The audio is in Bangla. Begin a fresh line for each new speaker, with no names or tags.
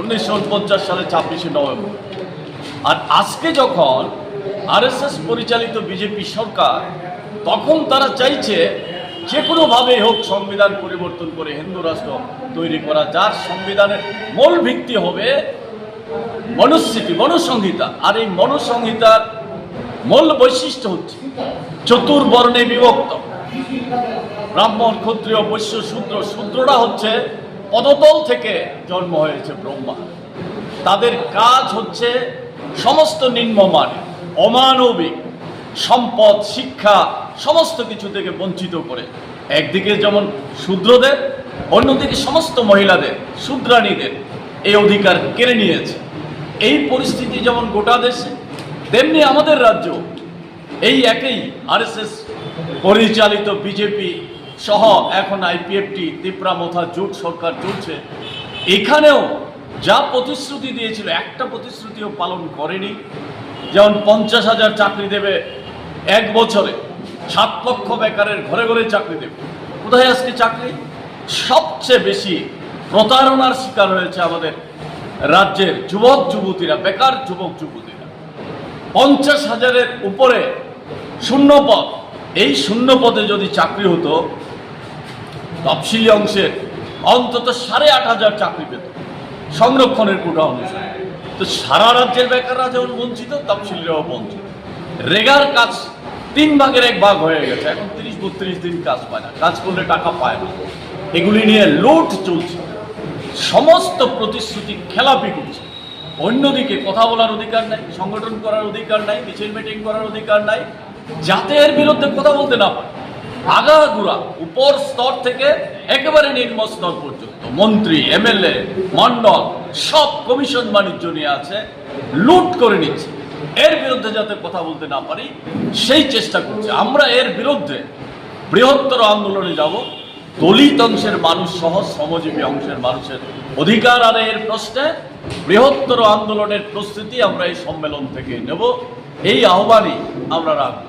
উনিশশো উনপঞ্চাশ সালে ছাব্বিশে নভেম্বর। আর আজকে যখন আরএসএস পরিচালিত বিজেপি সরকার, তখন তারা চাইছে যে কোনোভাবে হোক সংবিধান পরিবর্তন করে হিন্দু রাষ্ট্র তৈরি করা, যার সংবিধানের মূল ভিত্তি হবে মনুস্মৃতি মনুসংহিতা। আর এই মনুসংহিতার মূল বৈশিষ্ট্য হচ্ছে চতুর্বর্ণে বিভক্ত। ব্রাহ্মণ, ক্ষত্রিয়, বৈশ্য, শূদ্র, শূদ্ররা হচ্ছে পদতল থেকে জন্ম হয়েছে ব্রহ্মা। তাদের কাজ হচ্ছে সমস্ত নিম্নমান অমানবিক, সম্পদ, শিক্ষা, সমস্ত কিছু থেকে বঞ্চিত করে। একদিকে যেমন শূদ্রদের, অন্যদিকে সমস্ত মহিলাদের, শূদ্রাণীদের এই অধিকার কেড়ে নিয়েছে। এই পরিস্থিতি যেমন গোটা দেশে, তেমনি আমাদের রাজ্য এই একই আরএসএস পরিচালিত বিজেপি সহ এখন আইপিএফটি তিপ্রামথা জোট সরকার চলছে। এখানেও যা প্রতিশ্রুতি দিয়েছিল, একটা প্রতিশ্রুতিও পালন করেনি। যেমন পঞ্চাশ হাজার চাকরি দেবে এক বছরে, সাত লক্ষ বেকারের ঘরে ঘরে চাকরি দেবে। কোথায় আজকে চাকরি? সবচেয়ে বেশি প্রতারণার শিকার হয়েছে আমাদের রাজ্যের যুবক যুবতীরা বেকার যুবক যুবতীরা পঞ্চাশ হাজারের উপরে শূন্য পদ এই শূন্য পদে যদি চাকরি হতো, তফসিলি অংশের অন্তত সাড়ে আট হাজার চাকরি পেত, সংরক্ষণের কোটা অনুসারে। তো সারা রাজ্যের বেকাররা যেমন বঞ্চিত, তফসিলিরাও বঞ্চিত। রেগার কাজ তিন ভাগের এক ভাগ হয়ে গেছে, এখন তিরিশ বত্রিশ দিন কাজ পায় না, কাজ করলে টাকা পায় না। এগুলি নিয়ে লোট চলছে। সমস্ত প্রতিশ্রুতি খেলাপি করছে। অন্যদিকে কথা বলার অধিকার নাই, সংগঠন করার অধিকার নাই, মিছিল মিটিং করার অধিকার নাই যাতে এর বিরুদ্ধে কথা বলতে না পারে। আগাগুড়া উপর স্তর থেকে একেবারে নিম্ন স্তর পর্যন্ত মন্ত্রী, এমএলএ মন্ডল সব কমিশন বাণিজ্য নিয়ে আছে, লুট করে নিচ্ছে। এর বিরুদ্ধে যাতে কথা বলতে না পারি, সেই চেষ্টা করছে। আমরা এর বিরুদ্ধে বৃহত্তর আন্দোলনে যাব। দলিত অংশের মানুষ সহ শ্রমজীবী অংশের মানুষের অধিকার আদায়ের প্রশ্নে বৃহত্তর আন্দোলনের প্রস্তুতি আমরা এই সম্মেলন থেকে নেব। এই আহ্বানই আমরা রাখব।